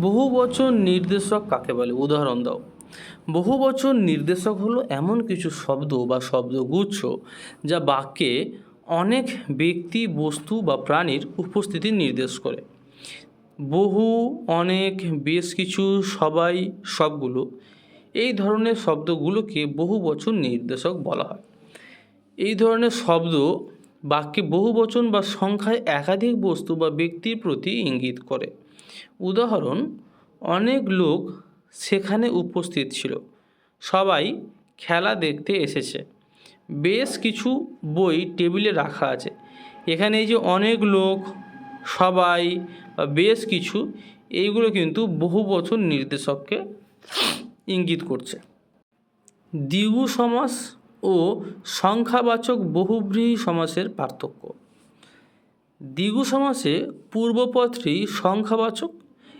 বহু বচন নির্দেশক কাকে বলে? উদাহরণ দাও। বহু বচন নির্দেশক হলো এমন কিছু শব্দ বা শব্দগুচ্ছ যা বাক্যে অনেক ব্যক্তি, বস্তু বা প্রাণীর উপস্থিতি নির্দেশ করে। বহু, অনেক, বেশ কিছু, সবাই, সবগুলো এই ধরনের শব্দগুলোকে বহু বচন নির্দেশক বলা হয়। এই ধরনের শব্দ বাক্যে বহু বচন বা সংখ্যায় একাধিক বস্তু বা ব্যক্তির প্রতি ইঙ্গিত করে। উদাহরণ, অনেক লোক সেখানে উপস্থিত ছিল। সবাই খেলা দেখতে এসেছে। বেশ কিছু বই টেবিলে রাখা আছে। এখানে এই যে অনেক লোক, সবাই বেশ কিছু, এইগুলো কিন্তু বহু বছর নির্দেশককে ইঙ্গিত করছে। দ্বিগু সমাস ও সংখ্যাবাচক বহুব্রীহি সমাসের পার্থক্য। দ্বিগু সমাসে পূর্বপদটি সংখ্যাবাচক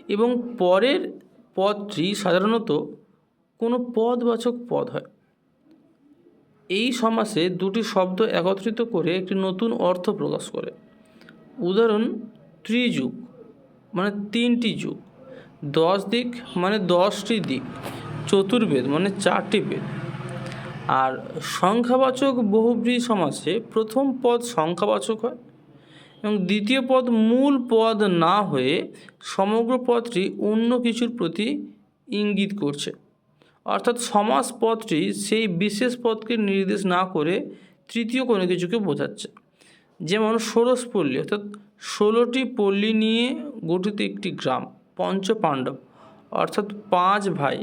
এবং পরের পদটি সাধারণত কোনো পদবাচক পদ হয়। এই সমাসে দুটি শব্দ একত্রিত করে একটি নতুন অর্থ প্রকাশ করে। উদাহরণ, ত্রিযুগ মানে তিনটি যুগ। দশ দিক মানে দশটি দিক। চতুর্বেদ মানে চারটি বেদ। আর সংখ্যাবাচক বহুব্রীহি সমাসে প্রথম পদ সংখ্যাবাচক হয়। এবং দ্বিতীয় পদ মূল পদ না হয়ে সমগ্র পদটি অন্য কিছুর প্রতি ইঙ্গিত করছে। অর্থাৎ সমাস পদটি সেই বিশেষ পদকে নির্দেশ না করে তৃতীয় কোনো কিছুকে বোঝাচ্ছে। যেমন ষোড়শ পল্লী, অর্থাৎ ষোলোটি পল্লী নিয়ে গঠিত একটি গ্রাম পঞ্চ পাণ্ডব অর্থাৎ পাঁচ ভাই।